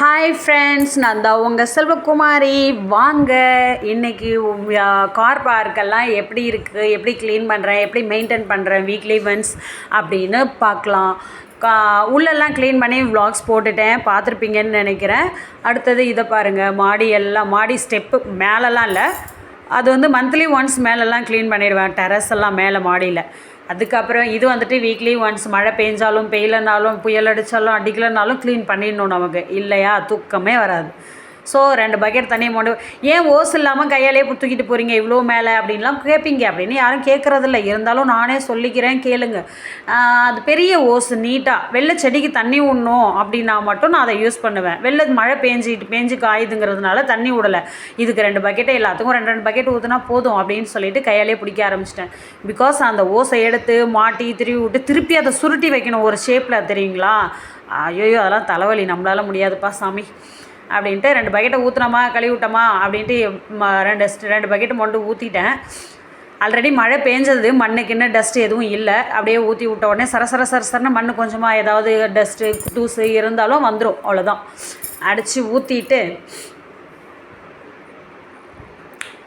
Hi friends நான் தான் உங்கள் செல்வகுமாரி. வாங்க இன்றைக்கி கார் பார்க்கெல்லாம் எப்படி இருக்குது எப்படி க்ளீன் பண்ணுறேன் எப்படி மெயின்டைன் பண்ணுறேன் வீக்லி ஒன்ஸ் அப்படின்னு பார்க்கலாம். கா உள்ளெல்லாம் க்ளீன் பண்ணி விளாக்ஸ் போட்டுட்டேன் பார்த்துருப்பீங்கன்னு நினைக்கிறேன். அடுத்தது இதை பாருங்கள் மாடி எல்லாம் மாடி ஸ்டெப்பு மேலெலாம் இல்லை. அது வந்து மந்த்லி ஒன்ஸ் மேலெல்லாம் க்ளீன் பண்ணிடுவேன் டெரஸ் எல்லாம் மேலே மாடியில். அதுக்கப்புறம் இது வந்துட்டு வீக்லி ஒன்ஸ் மழை பெஞ்சாலும் பெய்யலனாலும் புயல் அடித்தாலும் அடிக்கலைனாலும் க்ளீன் பண்ணிடணும் நமக்கு. இல்லையா? தூக்கமே வராது. ஸோ ரெண்டு பக்கெட் தண்ணியை மொண்டு. ஏன் ஓஸ் இல்லாமல் கையாலே தூக்கிட்டு போகிறீங்க இவ்வளோ மேலே அப்படின்லாம் கேட்பீங்க அப்படின்னு யாரும் கேட்குறதில்ல இருந்தாலும் நானே சொல்லிக்கிறேன் கேளுங்க. அது பெரிய ஓஸ் நீட்டாக வெள்ளை செடிக்கு தண்ணி விடணும் அப்படின்னா மட்டும் நான் அதை யூஸ் பண்ணுவேன். வெள்ளை மழை பேஞ்சிட்டு பேஞ்சு காயுதுங்கிறதுனால தண்ணி விடலை இதுக்கு ரெண்டு பக்கெட்டே எல்லாத்துக்கும் ரெண்டு ரெண்டு பக்கெட் ஊற்றுனா போதும் அப்படின்னு சொல்லிட்டு கையாலே பிடிக்க ஆரம்பிச்சிட்டேன். பிகாஸ் அந்த ஓசை எடுத்து மாட்டி திருவி விட்டு திருப்பி அதை சுருட்டி வைக்கணும் ஒரு ஷேப்பில் தெரியுங்களா? ஐயோ அதெல்லாம் தலைவலி. நம்மளால முடியாதுப்பா சாமி. அப்படின்ட்டு ரெண்டு பக்கெட்டை ஊற்றுனோமா கழுவி விட்டோமா அப்படின்ட்டு ம- ரெண்டு ரெண்டு பக்கெட்டு மொண்டு ஊற்றிட்டேன் ஆல்ரெடி மழை பேஞ்சது மண்ணுக்குன்னு டஸ்ட்டு எதுவும் இல்லை. அப்படியே ஊற்றி விட்ட உடனே சர சர சர சரன்னு மண் கொஞ்சமாக ஏதாவது டஸ்ட்டு தூசு இருந்தாலும் வந்துடும் அவ்வளோதான் அடித்து ஊற்றிட்டு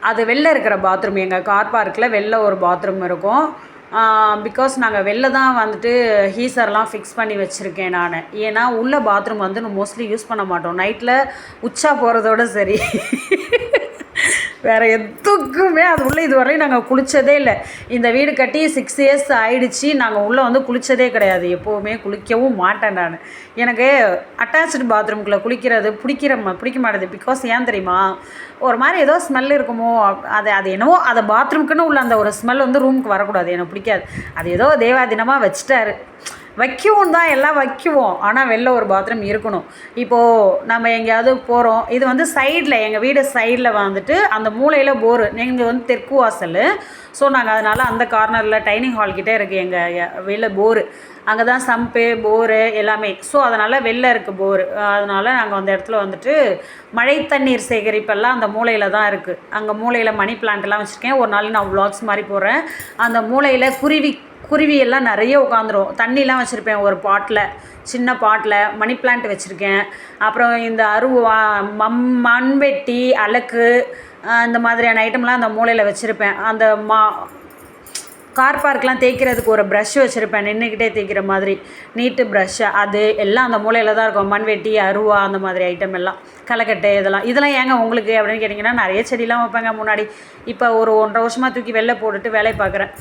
அது வெளில இருக்கிற பாத்ரூம் எங்கள் கார் பார்க்கில் வெளில ஒரு பாத்ரூம் இருக்கும். பிகாஸ் நாங்கள் வெளில தான் வந்துட்டு ஹீசர்லாம் ஃபிக்ஸ் பண்ணி வச்சுருக்கேன் நான். ஏன்னா உள்ள பாத்ரூம் வந்து மோஸ்ட்லி யூஸ் பண்ண மாட்டோம். நைட்டில் உச்சா போகிறதோட சரி. வேறு எதுக்குமே அது உள்ளே இதுவரையும் நாங்கள் குளித்ததே இல்லை. இந்த வீடு கட்டி சிக்ஸ் இயர்ஸ் ஆயிடுச்சு. நாங்கள் உள்ளே வந்து குளித்ததே கிடையாது. எப்போவுமே குளிக்கவும் மாட்டேன் நான். எனக்கு அட்டாச்சு பாத்ரூம்குள்ளே குளிக்கிறது பிடிக்கிற ம- பிடிக்க மாட்டேது. பிகாஸ் ஏன் தெரியுமா? ஒரு மாதிரி ஏதோ ஸ்மெல் இருக்குமோ அது அது என்னவோ அதை பாத்ரூம்க்குன்னு உள்ள அந்த ஒரு ஸ்மெல் வந்து ரூமுக்கு வரக்கூடாது. எனக்கு பிடிக்காது. அது ஏதோ தேவாதீனமாக வச்சுட்டாரு. வைக்கவும் தான் எல்லாம் வைக்குவோம். ஆனால் வெளில ஒரு பாத்ரூம் இருக்கணும். இப்போது நம்ம எங்கேயாவது போகிறோம் இது வந்து சைடில் எங்கள் வீடு சைடில் வந்துட்டு அந்த மூலையில் போரு எங்கள் வந்து தெற்கு வாசல். ஸோ நாங்கள் அதனால் அந்த கார்னரில் டைனிங் ஹால் கிட்டே இருக்குது எங்கள் வெளில போரு அங்கே தான் சம்பு போரு எல்லாமே. ஸோ அதனால் வெளில இருக்குது போரு. அதனால் நாங்கள் அந்த இடத்துல வந்துட்டு மழை தண்ணீர் சேகரிப்பெல்லாம் அந்த மூலையில் தான் இருக்குது அங்கே மூலையில் மணி பிளான்ட்லாம் வச்சுருக்கேன். ஒரு நாள் நான் vlogs மாதிரி போடுறேன். அந்த மூலையில் குருவி குருவியெல்லாம் நிறைய உட்காந்துரும் தண்ணிலாம் வச்சுருப்பேன் ஒரு பாட்டில் சின்ன பாட்டில் மணி பிளான்ட் வச்சுருக்கேன். அப்புறம் இந்த அருவா மம் மண்வெட்டி அலக்கு இந்த மாதிரியான ஐட்டம்லாம் அந்த மூலையில் வச்சுருப்பேன். அந்த மா கார் பார்க்லாம் தேய்க்கிறதுக்கு ஒரு ப்ரஷ் வச்சுருப்பேன். நின்றுக்கிட்டே தேய்க்கிற மாதிரி. நீட்டு ப்ரஷ்ஷு அது எல்லாம் அந்த மூலையில் தான் இருக்கும். மண்வெட்டி அருவா அந்த மாதிரி ஐட்டம் எல்லாம். களைக்கட்டு இதெல்லாம். இதெல்லாம் ஏங்க உங்களுக்கு அப்படின்னு கேட்டிங்கன்னா நிறைய செடிலாம் வைப்பேங்க முன்னாடி. இப்போ ஒரு ஒன்றரை வருஷமாக தூக்கி வெளில போட்டுட்டு வேலையை பார்க்குறேன்.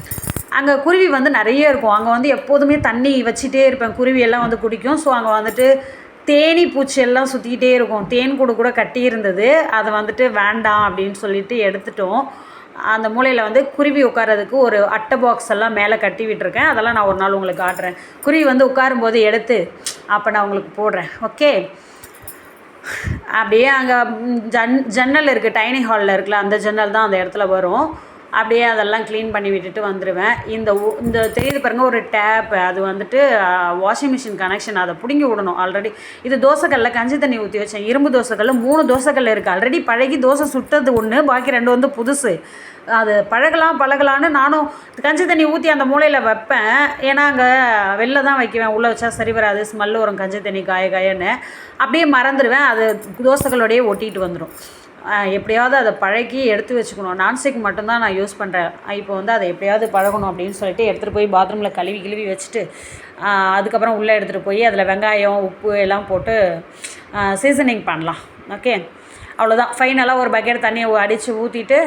அங்கே குருவி வந்து நிறைய இருக்கும். அங்கே வந்து எப்போதுமே தண்ணி வச்சுட்டே இருப்பேன். குருவி எல்லாம் வந்து குடிக்கும். ஸோ அங்கே வந்துட்டு தேனி பூச்சி எல்லாம் சுற்றிக்கிட்டே இருக்கும். தேன் கூடு கூட கட்டி இருந்தது அதை வந்துட்டு வேண்டாம் அப்படின்னு சொல்லிட்டு எடுத்துட்டோம். அந்த மூலையில் வந்து குருவி உட்காரதுக்கு ஒரு அட்டை பாக்ஸ் எல்லாம் மேலே கட்டி விட்டுருக்கேன். அதெல்லாம் நான் ஒரு நாள் உங்களுக்கு காட்டுறேன். குருவி வந்து உட்காரும்போது எடுத்து அப்போ நான் உங்களுக்கு போடுறேன். ஓகே? அப்படியே அங்கே ஜன் ஜன்னல் இருக்குது டைனிங் ஹாலில் இருக்குல்ல அந்த ஜன்னல் தான் அந்த இடத்துல வரும். அப்படியே அதெல்லாம் க்ளீன் பண்ணி விட்டுட்டு வந்துடுவேன் இந்த இந்த தெரியுது பாருங்கள் ஒரு டேப் அது வந்துட்டு வாஷிங் மிஷின் கனெக்ஷன் அதை பிடுங்கி விடணும் ஆல்ரெடி இது தோசைக்கல்ல கஞ்சி தண்ணி ஊற்றி வச்சேன். இரும்பு தோசைக்கல்ல மூணு தோசைக்கல் இருக்குது ஆல்ரெடி பழகி தோசை சுட்டது ஒன்று பாக்கி ரெண்டு வந்து புதுசு. அது பழகலாம் பழகலான்னு நானும் கஞ்சி தண்ணி ஊற்றி அந்த மூலையில் வைப்பேன். ஏன்னா அங்கே வெளில தான் வைக்குவேன். உள்ளே வச்சா சரி வராது ஸ்மெல் வரும் கஞ்சி தண்ணி காய காயன்னு. அப்படியே மறந்துடுவேன் அது தோசைகளோடையே ஒட்டிட்டு வந்துடும் எப்படியாவது அதை பழகி எடுத்து வச்சுக்கணும். நான்ஸ்டிக் மட்டும்தான் நான் யூஸ் பண்ணுறேன் இப்போ வந்து அதை எப்படியாவது பழகணும் அப்படின்னு சொல்லிட்டு எடுத்துகிட்டு போய் பாத்ரூமில் கழுவி கிழுவி வச்சுட்டு அதுக்கப்புறம் உள்ளே எடுத்துகிட்டு போய் அதில் வெங்காயம் உப்பு எல்லாம் போட்டு சீசனிங் பண்ணலாம். ஓகே அவ்வளோதான் ஃபைனலாக ஒரு பக்கெட் தண்ணியை அடித்து ஊற்றிட்டு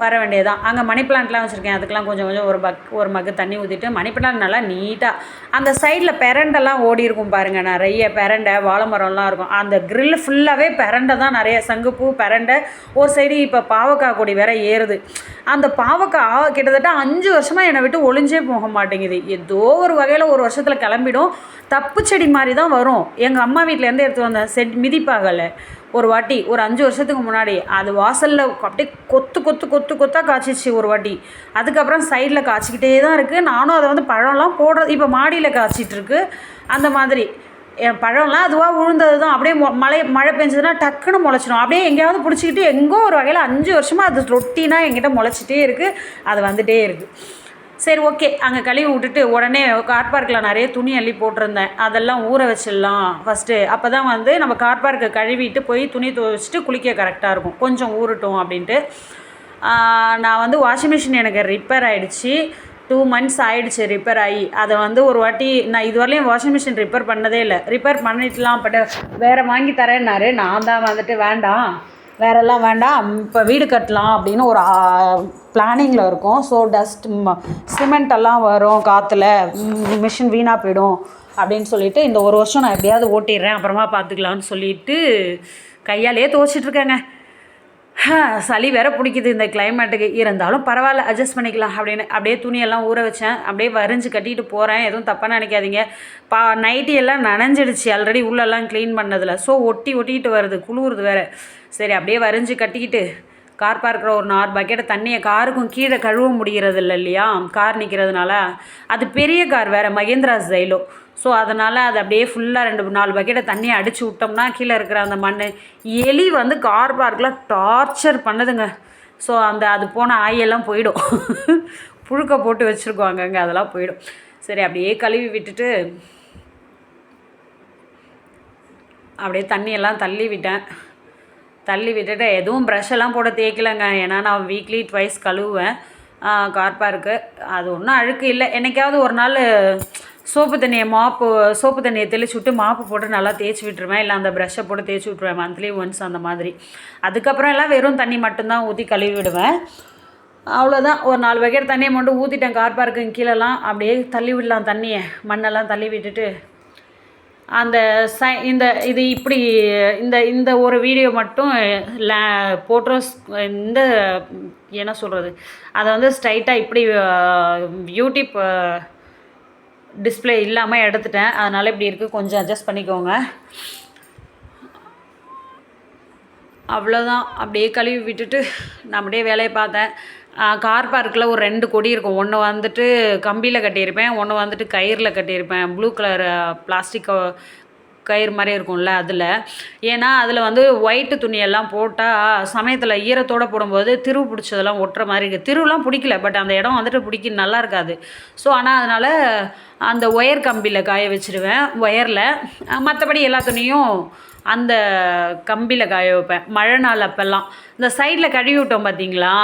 வர வேண்டியதுதான். அங்கே மணி பிளான்ட்லாம் வச்சுருக்கேன். அதுக்கெலாம் கொஞ்சம் கொஞ்சம் ஒரு பக் ஒரு மக்கு தண்ணி ஊற்றிட்டு மணி பிளான்ட் நல்லா நீட்டாக அந்த சைடில் பெரண்டெல்லாம் ஓடி இருக்கும் பாருங்கள் நிறைய பெரண்டை வாழை மரம்லாம் இருக்கும். அந்த grill ஃபுல்லாகவே பெரண்டை தான் நிறைய. சங்குப்பூ பெரண்டை. ஒரு சைடு இப்போ பாவக்காய் கொடி வேற ஏறுது. அந்த பாவக்காய் கிட்டத்தட்ட அஞ்சு வருஷமாக என்னை விட்டு ஒளிஞ்சே போக மாட்டேங்குது. ஏதோ ஒரு வகையில் ஒரு வருஷத்தில் கிளம்பிடும். தப்பு செடி மாதிரி தான் வரும். எங்கள் அம்மா வீட்டிலேருந்து எடுத்து வந்த செட் மிதிப்பாகலை. ஒரு வாட்டி ஒரு அஞ்சு வருஷத்துக்கு முன்னாடி அது வாசலில் அப்படியே கொத்து கொத்து கொத்து கொத்தாக காய்ச்சிச்சு ஒரு வாட்டி. அதுக்கப்புறம் சைடில் காய்ச்சிக்கிட்டே தான் இருக்குது நானும் அதை வந்து பழம்லாம் போடுறது இப்போ மாடியில் காய்ச்சிட்ருக்கு அந்த மாதிரி. என் பழம்லாம் அதுவாக விழுந்தது தான். அப்படியே மழை மழை பெஞ்சதுன்னா டக்குன்னு முளைச்சிடும் அப்படியே எங்கேயாவது பிடிச்சிக்கிட்டு எங்கோ ஒரு வகையில் அஞ்சு வருஷமாக அது ரொட்டினாக எங்கிட்ட முளைச்சிட்டே இருக்குது அது வந்துகிட்டே இருக்குது சரி ஓகே. அங்கே கழுவி விட்டுட்டு உடனே கார் பார்க்கில் நிறைய துணி அள்ளி போட்டிருந்தேன். அதெல்லாம் ஊற வச்சிடலாம் ஃபஸ்ட்டு அப்போ தான் வந்து நம்ம கார் பார்க்கை கழுவிட்டு போய் துணி துவைச்சிட்டு குளிக்க கரெக்டாக இருக்கும். கொஞ்சம் ஊறட்டும் அப்படின்ட்டு. நான் வந்து வாஷிங் மிஷின் எனக்கு ரிப்பேர் ஆகிடுச்சி டூ மந்த்ஸ் ஆகிடுச்சு ரிப்பேர் ஆகி. அதை வந்து ஒரு வாட்டி நான் இதுவரையிலையும் வாஷிங் மிஷின் ரிப்பேர் பண்ணதே இல்லை. ரிப்பேர் பண்ணிட்டுலாம் பட் வேறு வாங்கி தரேன்னாரு. நான் தான் வந்துட்டு வேண்டாம். வேறெல்லாம் வேண்டாம். இப்போ வீடு கட்டலாம் அப்படின்னு ஒரு பிளானிங்கில் இருக்கும். ஸோ டஸ்ட் சிமெண்ட் எல்லாம் வரும் காற்றுல மிஷின் வீணாக போயிடும் அப்படின்னு சொல்லிட்டு இந்த ஒரு வருஷம் நான் எப்படியாவது ஓட்டிடுறேன். அப்புறமா பார்த்துக்கலான்னு சொல்லிட்டு கையாலேயே துவச்சிட்ருக்கேங்க சளி வேற பிடிக்குது இந்த கிளைமேட்டுக்கு இருந்தாலும் பரவாயில்ல அட்ஜஸ்ட் பண்ணிக்கலாம் அப்படின்னு. அப்படியே துணியெல்லாம் ஊற வச்சேன். அப்படியே வரிஞ்சு கட்டிட்டு போகிறேன் எதுவும் தப்பாக நினைக்காதீங்க. பா நைட்டி எல்லாம் நனைஞ்சிடுச்சு. ஆல்ரெடி உள்ளெல்லாம் க்ளீன் பண்ணதில். ஸோ ஒட்டி ஒட்டிக்கிட்டு வருது. குளிருது வேற. சரி அப்படியே வரிஞ்சு கட்டிக்கிட்டு கார் பார்க்குற ஒரு நாலு பக்கெட்டை தண்ணியை காருக்கும் கீழே கழுவ முடிகிறது இல்லை இல்லையா? கார் நிற்கிறதுனால அது பெரிய கார் வேறு. மகேந்திரா ஜைலோ ஸோ அதனால் அது அப்படியே ஃபுல்லாக ரெண்டு நாலு பக்கெட்டை தண்ணியை அடித்து விட்டோம்னா கீழே இருக்கிற அந்த மண் எலி வந்து கார் பார்க்கில் டார்ச்சர் பண்ணுதுங்க. ஸோ அந்த அது போன ஆயெல்லாம் போயிடும். புழுக்க போட்டு வச்சுருக்கோம் அங்கங்கே அதெல்லாம் போயிடும். சரி அப்படியே கழுவி விட்டுட்டு அப்படியே தண்ணியெல்லாம் தள்ளி விட்டேன். தள்ளி விட்டுட்டு எதுவும் ப்ரஷ் எல்லாம் போட தேய்க்கலைங்க. ஏன்னா நான் வீக்லி ட்வைஸ் கழுவுவேன் கார் பார்க்கு அது ஒன்றும் அழுக்கு இல்லை. என்னைக்காவது ஒரு நாள் சோப்பு தண்ணியை மாப்பு சோப்பு தண்ணியை தெளிச்சுட்டு மாப்பு போட்டு நல்லா தேய்ச்சி விட்டுருவேன். இல்லை அந்த ப்ரஷ்ஷை போட்டு தேய்ச்சி விட்ருவேன் மந்த்லி ஒன்ஸ் அந்த மாதிரி. அதுக்கப்புறம் எல்லாம் வெறும் தண்ணி மட்டும்தான் ஊற்றி கழுவி விடுவேன். அவ்வளோதான் ஒரு நாலு பக்கெட் தண்ணியை மட்டும் ஊற்றிட்டேன் கார் பார்க்குங்க கீழெல்லாம் அப்படியே தள்ளி விடலாம் தண்ணியை. மண்ணெல்லாம் தள்ளி விட்டுட்டு. அந்த சை இந்த இது இப்படி இந்த இந்த ஒரு வீடியோ மட்டும் லே போட்டோஸ் இந்த என்ன சொல்கிறது அதை வந்து ஸ்ட்ரைட்டாக இப்படி யூடியூப் டிஸ்ப்ளே இல்லாமல் எடுத்துட்டேன். அதனால் இப்படி இருக்குது கொஞ்சம் அட்ஜஸ்ட் பண்ணிக்கோங்க. அவ்வளோதான் அப்படியே கழுவி விட்டுட்டு நான் அப்படியே வேலையை பார்த்தேன். கார் பார்க்கில் ஒரு ரெண்டு கொடி இருக்கும். ஒன்று வந்துட்டு கம்பியில் கட்டியிருப்பேன். ஒன்று வந்துட்டு கயிறில் கட்டியிருப்பேன். ப்ளூ கலர் பிளாஸ்டிக் கயிறு மாதிரி இருக்கும்ல அதில். ஏன்னா அதில் வந்து ஒயிட்டு துணியெல்லாம் போட்டால் சமயத்தில் ஈரத்தோடு போடும்போது திரு பிடிச்சதெல்லாம் ஒட்டுற மாதிரி இருக்குது திருவெலாம் பிடிக்கல பட் அந்த இடம் வந்துட்டு பிடிக்க நல்லா இருக்காது. ஸோ ஆனால் அதனால் அந்த ஒயர் கம்பியில் காய வச்சுருவேன் ஒயரில் மற்றபடி எல்லா துணியும் அந்த கம்பியில் காய வைப்பேன். மழை நாள் அப்போல்லாம். இந்த சைடில் கழுவி விட்டோம் பார்த்தீங்களா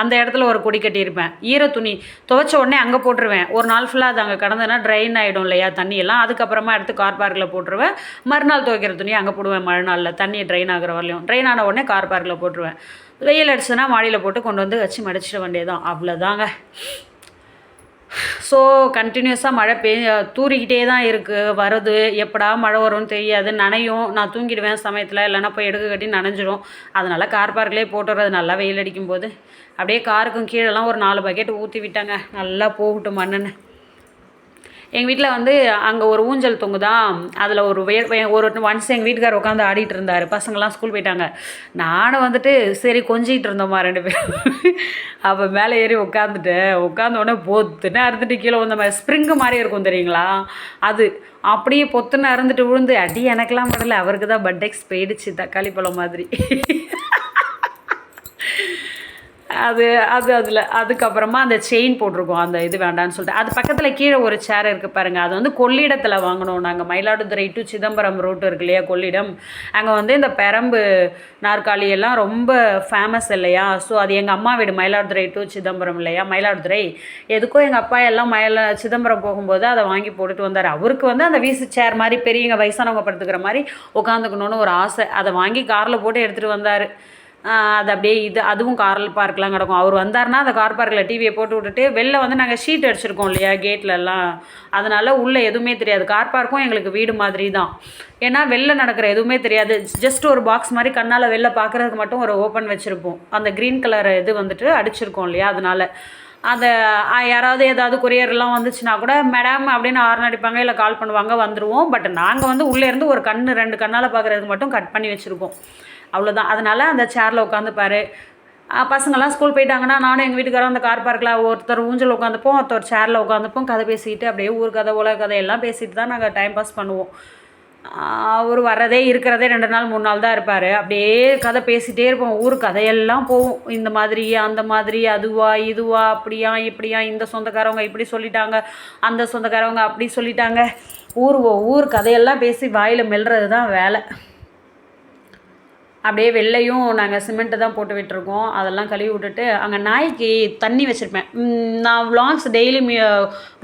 அந்த இடத்துல ஒரு கொடி கட்டியிருப்பேன். ஈர துணி துவைச்ச உடனே அங்கே போட்டுருவேன். ஒரு நாள் ஃபுல்லாக அது அங்கே கடந்ததுன்னா ட்ரைன் ஆகிடும் இல்லையா தண்ணியெல்லாம். அதுக்கப்புறமா எடுத்து கார் பார்க்கில் போட்டுருவேன். மறுநாள் துவைக்கிற துணி அங்கே போடுவேன் மழை நாளில். தண்ணி ட்ரைன் ஆகிற வரலையும் ட்ரைன் ஆன உடனே கார் பார்க்கில் போட்டுருவேன். வெயில் அடிச்சுன்னா மாடியில் போட்டு கொண்டு வந்து வச்சு மடிச்சிட வேண்டியதான் அவ்வளோதாங்க ஸோ கண்டினியூஸாக மழை பெய் தூறிக்கிட்டே தான் இருக்குது வருது. எப்படா மழை வரும்னு தெரியாது. நனையும். நான் தூங்கிடுவேன் சமயத்தில். இல்லைன்னா போய் எடுக்க கட்டி நனைஞ்சிரும். அதனால் கார் பார்க்லேயே போட்டுறது நல்லா வெயில் அடிக்கும் போது அப்படியே காருக்கும் கீழெல்லாம் ஒரு நாலு பக்கெட் ஊற்றி விட்டாங்க. நல்லா போகட்டும் மண்ணுன்னு. எங்கள் வீட்டில் வந்து அங்கே ஒரு ஊஞ்சல் தொங்குதான் அதில் ஒரு ஒரு ஒன்ஸ் எங்கள் வீட்டுக்கார் உட்காந்து ஆடிட்டு இருந்தார். பசங்கள்லாம் ஸ்கூல் போயிட்டாங்க. நானும் வந்துட்டு சரி கொஞ்சிக்கிட்டு இருந்தோம்மா ரெண்டு பேரும். அப்போ மேலே ஏறி உட்காந்துட்டேன் உட்காந்த உடனே பொத்துன்னு அறுந்துட்டு கீழே வந்த மாதிரி ஸ்ப்ரிங்கு மாதிரி இருக்கும் தெரியுங்களா? அது அப்படியே பொத்துன்னு அறுந்துட்டு விழுந்து அடி எனக்கெல்லாம் படல. அவருக்கு தான் பட்டெக்ஸ் போயிடுச்சு தக்காளி பழம் மாதிரி. அது அது அதில் அதுக்கப்புறமா அந்த செயின் போட்டிருக்கோம். அந்த இது வேண்டான்னு சொல்லிட்டு. அது பக்கத்தில் கீழே ஒரு சேர் இருக்குது பாருங்கள் அது வந்து கொள்ளிடத்தில் வாங்கினோம் நாங்கள் மயிலாடுதுறை டு சிதம்பரம் ரோட்டு இருக்கு இல்லையா கொள்ளிடம். அங்கே வந்து இந்த பெரம்பு நாற்காலி எல்லாம் ரொம்ப ஃபேமஸ் இல்லையா? ஸோ அது எங்கள் அம்மா வீடு மயிலாடுதுறை டு சிதம்பரம் இல்லையா? மயிலாடுதுறை. எதுக்கோ எங்கள் அப்பா எல்லாம் மயில சிதம்பரம் போகும்போது அதை வாங்கி போட்டுட்டு வந்தார். அவருக்கு வந்து அந்த வீசு சேர் மாதிரி பெரியவங்க வயசானவங்க படுத்துக்கிற மாதிரி உட்காந்துக்கணுன்னு ஒரு ஆசை. அதை வாங்கி காரில் போட்டு எடுத்துகிட்டு வந்தார். அது அப்படியே இது அதுவும் கார் பார்க்கெலாம் கிடக்கும். அவர் வந்தார்னா அந்த கார் பார்க்கில் டிவியை போட்டு விட்டுட்டு வெளில வந்து நாங்கள் ஷீட் அடிச்சிருக்கோம் இல்லையா கேட்லலாம் அதனால உள்ளே எதுவுமே தெரியாது. கார் பார்க்கும் எங்களுக்கு வீடு மாதிரி தான். ஏன்னா வெளில நடக்கிற எதுவுமே தெரியாது. ஜஸ்ட் ஒரு பாக்ஸ் மாதிரி கண்ணால் வெளில பார்க்குறதுக்கு மட்டும் ஒரு ஓப்பன் வச்சுருப்போம். அந்த க்ரீன் கலர் இது வந்துட்டு அடிச்சிருக்கோம் இல்லையா அதனால. அதை யாராவது ஏதாவது கொரியர்லாம் வந்துச்சுன்னா கூட மேடம் அப்படின்னு ஆர்ன் அடிப்பாங்க இல்லை கால் பண்ணுவாங்க வந்துடுவோம் பட் நாங்கள் வந்து உள்ளேருந்து ஒரு கண்ணு ரெண்டு கண்ணால் பார்க்குறதுக்கு மட்டும் கட் பண்ணி வச்சுருப்போம் அவ்வளோதான் அதனால் அந்த சேரில் உட்காந்துப்பார். பசங்கள்லாம் ஸ்கூல் போயிட்டாங்கன்னா நானும் எங்கள் வீட்டுக்காரரும் அந்த கார் பார்க்கில் ஒருத்தர் ஊஞ்சல் உட்காந்துப்போம் ஒருத்தர் சேரில் உட்காந்துப்போம் கதை பேசிக்கிட்டு அப்படியே ஊர் கதை உலக கதை எல்லாம் பேசிட்டு தான் நாங்கள் டைம் பாஸ் பண்ணுவோம். அவர் வரதே இருக்கிறதே ரெண்டு நாள் மூணு நாள் தான் இருப்பார். அப்படியே கதை பேசிகிட்டே இருப்போம். ஊர் கதையெல்லாம் போகும் இந்த மாதிரி அந்த மாதிரி அதுவா இதுவா அப்படியா இப்படியா இந்த சொந்தக்காரவங்க இப்படி சொல்லிட்டாங்க அந்த சொந்தக்காரவங்க அப்படி சொல்லிட்டாங்க. ஊர் ஓ- ஊர் கதையெல்லாம் பேசி வாயில் மெல்றது தான் வேலை. அப்படியே வெள்ளையும் நாங்கள் சிமெண்ட்டு தான் போட்டு விட்டுருக்கோம். அதெல்லாம் கழுவி விட்டுட்டு அங்கே நாய்க்கு தண்ணி வச்சுருப்பேன். நான் vlogs டெய்லி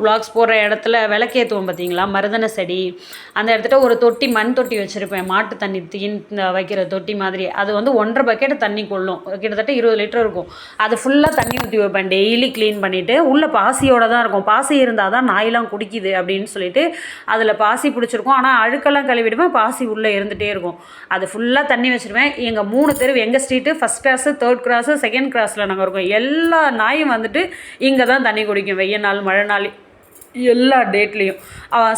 vlogs போடுற இடத்துல விளக்கேற்றுவோம் பார்த்தீங்களா மருதன செடி. அந்த இடத்துல ஒரு தொட்டி மண் தொட்டி வச்சுருப்பேன். மாட்டு தண்ணி தீன் வைக்கிற தொட்டி மாதிரி. அது வந்து ஒன்றரை பக்கெட் தண்ணி கொள்ளும். கிட்டத்தட்ட இருபது லிட்டர் இருக்கும். அது ஃபுல்லாக தண்ணி ஊற்றி வைப்பேன். டெய்லி க்ளீன் பண்ணிவிட்டு உள்ளே பாசியோடு தான் இருக்கும். பாசி இருந்தால் தான் நாயெல்லாம் குடிக்குது அப்படின்னு சொல்லிட்டு அதில் பாசி பிடிச்சிருக்கும். ஆனால் அழுக்கெல்லாம் கழுவிடுவேன். பாசி உள்ளே இருந்துகிட்டே இருக்கும். அது ஃபுல்லாக தண்ணி வச்சுருவேன். எங்கள் மூணு தெரு எங்கள் street first cross third cross second கிராஸில் நாங்கள் இருக்கோம். எல்லா நாயும் வந்துட்டு இங்கே தான் தண்ணி குடிக்கும். வெய்ய நாள் மழை நாள் எல்லா டேட்லேயும்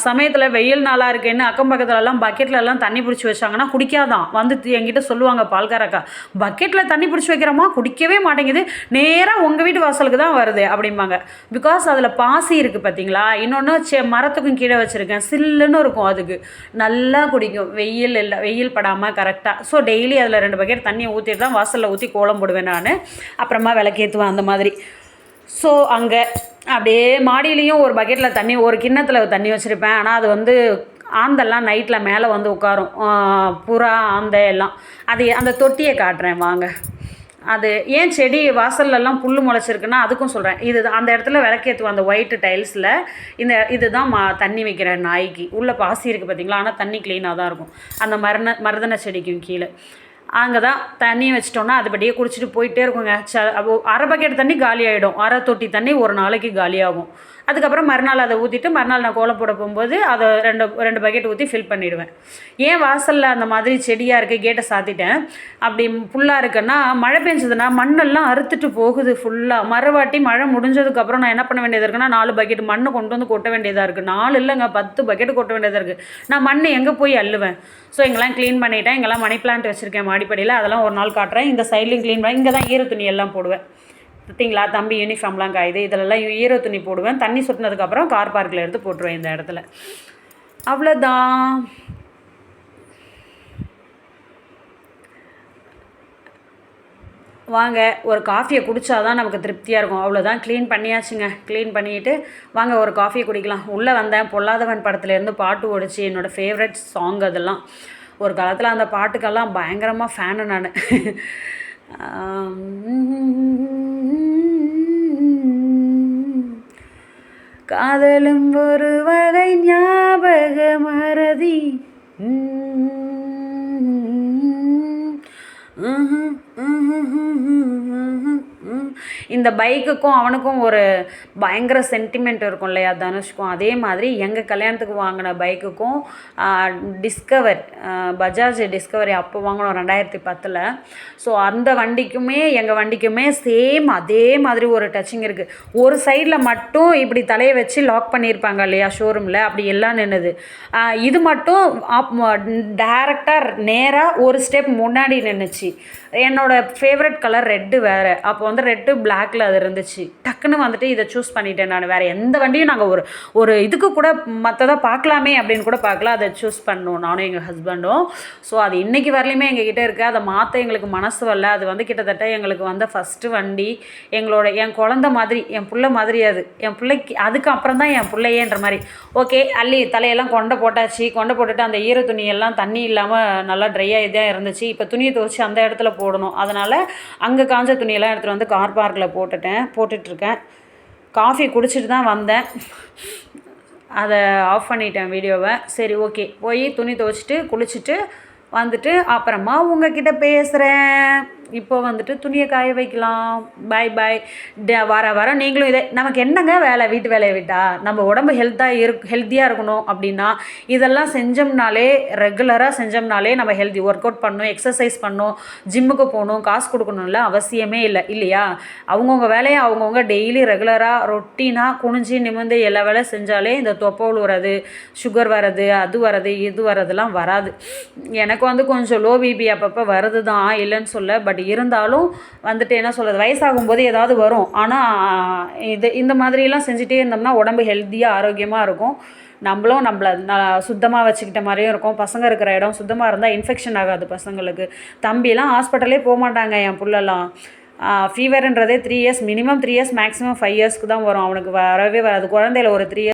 சமயத்தில் வெயில் நாளாக இருக்கேன்னு அக்கம் பக்கத்துலலாம் பக்கெட்ல எல்லாம் தண்ணி பிடிச்சி வச்சாங்கன்னா குடிக்காதான். வந்து என்கிட்ட சொல்லுவாங்க பால்காரக்கா பக்கெட்டில் தண்ணி பிடிச்சி வைக்கிறோமா? குடிக்கவே மாட்டேங்குது. நேராக உங்கள் வீட்டு வாசலுக்கு தான் வருது அப்படிம்பாங்க. பிகாஸ் அதில் பாசி இருக்குது பார்த்தீங்களா இன்னொன்று செ மரத்துக்கும் கீழே வச்சுருக்கேன். சில்லுன்னு இருக்கும் அதுக்கு. நல்லா குடிக்கும். வெயில் இல்லை வெயில் படாமல் கரெக்டாக ஸோ டெய்லி அதில் ரெண்டு பக்கெட் தண்ணியை ஊற்றிட்டு தான் வாசலில் ஊற்றி கோலம் போடுவேன் நான். அப்புறமா விளக்கேற்றுவேன் அந்த மாதிரி. ஸோ அங்கே அப்படியே மாடியிலையும் ஒரு பக்கெட்டில் தண்ணி ஒரு கிண்ணத்தில் தண்ணி வச்சுருப்பேன். ஆனால் அது வந்து ஆந்தெல்லாம் நைட்டில் மேலே வந்து உட்காரும். புறா ஆந்தை எல்லாம். அது அந்த தொட்டியை காட்டுறேன் வாங்க. அது ஏன் செடி வாசல்லலாம் புல் முளைச்சிருக்குன்னா அதுக்கும் சொல்கிறேன் இது அந்த இடத்துல விளக்கேற்றுவோம் அந்த ஒயிட் டைல்ஸில் இந்த இதுதான் மா தண்ணி வைக்கிற நாய்க்கு. உள்ளே பாசி இருக்குது பார்த்தீங்களா ஆனால் தண்ணி க்ளீனாக தான் இருக்கும். அந்த மரண மருதன செடிக்கும் கீழே. அங்கே தான் தண்ணி வச்சிட்டோம்னா அதுபடியே குடிச்சிட்டு போயிட்டே இருக்குங்க. ச அரை பக்கெட் தண்ணி காலி ஆகிடும் அரை தொட்டி தண்ணி ஒரு நாளைக்கு காலியாகும். அதுக்கப்புறம் மறுநாள் அதை ஊற்றிட்டு மறுநாள் நான் கோலம் போட போகும்போது அதை ரெண்டு ரெண்டு பக்கெட் ஊற்றி ஃபில் பண்ணிவிடுவேன் ஏன் வாசலில் அந்த மாதிரி செடியாக இருக்குது கேட்டை சாத்திட்டேன். அப்படி ஃபுல்லாக இருக்குன்னா மழை பெஞ்சதுன்னா மண்ணெல்லாம் அறுத்துட்டு போகுது ஃபுல்லாக மறுவாட்டி மழை முடிஞ்சதுக்கப்புறம் நான் என்ன பண்ண வேண்டியது இருக்குன்னா நாலு பக்கெட் மண்ணை கொண்டு வந்து கொட்ட வேண்டியதாக இருக்குது நாலு இல்லைங்க பத்து பக்கெட் கொட்ட வேண்டியதாக இருக்குது நான் மண் எங்கே போய் அள்ளுவேன்? ஸோ எங்கெல்லாம் க்ளீன் பண்ணிட்டேன். எங்கெல்லாம் மணி பிளான்ட் வச்சுருக்கேன் மாடிப்படியில். அதெல்லாம் ஒரு நாள் காட்டுறேன். இந்த சைட்லேயும் க்ளீன் பண்ணி இங்கே தான் ஈர துணி எல்லாம் போடுவேன். பார்த்தீங்களா தம்பி யூனிஃபார்ம்லாம் காயுது. இதிலெல்லாம் ஈரோ துணி போடுவேன். தண்ணி சுட்டினதுக்கப்புறம் கார் பார்க்கில் எடுத்து போட்டுருவேன் இந்த இடத்துல. அவ்வளோதான். வாங்க ஒரு காஃபியை குடித்தாதான் நமக்கு திருப்தியாக இருக்கும். அவ்வளோதான். க்ளீன் பண்ணியாச்சுங்க. க்ளீன் பண்ணிட்டு வாங்க ஒரு காஃபியை குடிக்கலாம். உள்ளே வந்தேன். பொல்லாதவன் படத்துலேருந்து பாட்டு ஓடிச்சு. என்னோடய ஃபேவரட் சாங் அதெல்லாம். ஒரு காலத்தில் அந்த பாட்டுக்கெல்லாம் பயங்கரமாக ஃபேனு நான். காதலும் ஒரு வகை ஞாபக மறதி. இந்த பைக்குக்கும் அவனுக்கும் ஒரு பயங்கர சென்டிமெண்ட் இருக்கும் இல்லையா தனுஷ்க்கும்? அதே மாதிரி எங்கள் கல்யாணத்துக்கு வாங்கின பைக்குக்கும் டிஸ்கவர் பஜாஜ் டிஸ்கவரி அப்போ வாங்கினோம் ரெண்டாயிரத்தி பத்தில். ஸோ அந்த வண்டிக்குமே எங்கள் வண்டிக்குமே சேம் அதே மாதிரி ஒரு டச்சிங் இருக்குது ஒரு சைடில் மட்டும் இப்படி தலையை வச்சு லாக் பண்ணியிருப்பாங்க இல்லையா ஷோரூமில் அப்படி எல்லாம் நின்றுது இது மட்டும் டேரெக்டாக நேராக ஒரு ஸ்டெப் முன்னாடி நின்றுச்சு என்னோடய ஃபேவரட் கலர் ரெட்டு வேறு. அப்போ வந்து ரெட்டு பேக்கில் அது இருந்துச்சு. டக்குன்னு வந்துட்டு இதை சூஸ் பண்ணிட்டேன் நான். வேறு எந்த வண்டியும் நாங்கள் ஒரு ஒரு இதுக்கு கூட மற்றதாக பார்க்கலாமே அப்படின்னு கூட பார்க்கல. அதை சூஸ் பண்ணோம் நானும் எங்கள் ஹஸ்பண்டும் ஸோ அது இன்றைக்கி வரலையுமே எங்ககிட்ட இருக்குது அதை மாற்ற எங்களுக்கு மனசு வரல. அது வந்து கிட்டத்தட்ட எங்களுக்கு வந்த ஃபஸ்ட்டு வண்டி. எங்களோட என் குழந்த மாதிரி என் பிள்ளை மாதிரி அது. என் பிள்ளைக்கு அதுக்கு அப்புறம் தான் என் பிள்ளையேன்ற மாதிரி. ஓகே அள்ளி தலையெல்லாம் கொண்டை போட்டாச்சு. கொண்டை போட்டுட்டு அந்த ஈர துணியெல்லாம் தண்ணி இல்லாமல் நல்லா ட்ரையாக இதாக இருந்துச்சு. இப்போ துணியை துவச்சி அந்த இடத்துல போடணும். அதனால் அங்கே காஞ்ச துணியெல்லாம் எடுத்துகிட்டு வந்து கார் பார்க்கில் போட்டுட்டேன் போட்டுட்ருக்கேன். காஃபி குடிச்சிட்டு தான் வந்தேன். அதை ஆஃப் பண்ணிட்டேன் வீடியோவை. சரி ஓகே போய் துணி துவைச்சிட்டு குளிச்சுட்டு வந்துட்டு அப்புறமா உங்ககிட்ட பேசுகிறேன் இப்போ வந்துட்டு துணியை காய வைக்கலாம். பாய் பாய் வர வர நீங்களும் இதே நமக்கு என்னங்க வேலை? வீட்டு வேலையை விட்டா? நம்ம உடம்பு ஹெல்த்தாக இருக் ஹெல்த்தியாக இருக்கணும் அப்படின்னா இதெல்லாம் செஞ்சோம்னாலே ரெகுலராக செஞ்சோம்னாலே நம்ம ஹெல்த்தி ஒர்க் அவுட் பண்ணணும் எக்ஸசைஸ் பண்ணணும் ஜிம்முக்கு போகணும் காசு கொடுக்கணும்ல அவசியமே இல்லை இல்லையா? அவங்கவுங்க வேலையை அவங்கவுங்க டெய்லி ரெகுலராக ரொட்டீனாக குனிஞ்சு நிமிர்ந்து எல்லா வேலை செஞ்சாலே இந்த தொப்பை வர்றது சுகர் வர்றது அது வர்றது இது வர்றதுலாம் வராது. எனக்கு வந்து கொஞ்சம் லோ பிபி அப்பப்போ வருது தான் இல்லைன்னு சொல்ல பட் அப்படி இருந்தாலும் வந்துட்டு என்ன சொல்கிறது வயசாகும்போது ஏதாவது வரும். ஆனால் இது இந்த மாதிரிலாம் செஞ்சுட்டே இருந்தோம்னா உடம்பு ஹெல்த்தியாக ஆரோக்கியமாக இருக்கும். நம்மளும் நம்மளை ந சுத்தமாக வச்சுக்கிட்ட மாதிரியும் இருக்கும். பசங்க இருக்கிற இடம் சுத்தமாக இருந்தால் இன்ஃபெக்ஷன் ஆகாது பசங்களுக்கு. தம்பிலாம் ஹாஸ்பிட்டலே போக மாட்டாங்க என் புள்ளெல்லாம். ஃபீவர்ன்றதே three years minimum three years maximum five இயர்ஸ்க்கு தான் வரும். அவனுக்கு வரவே வராது. குழந்தையில ஒரு த்ரீ இயர்ஸ்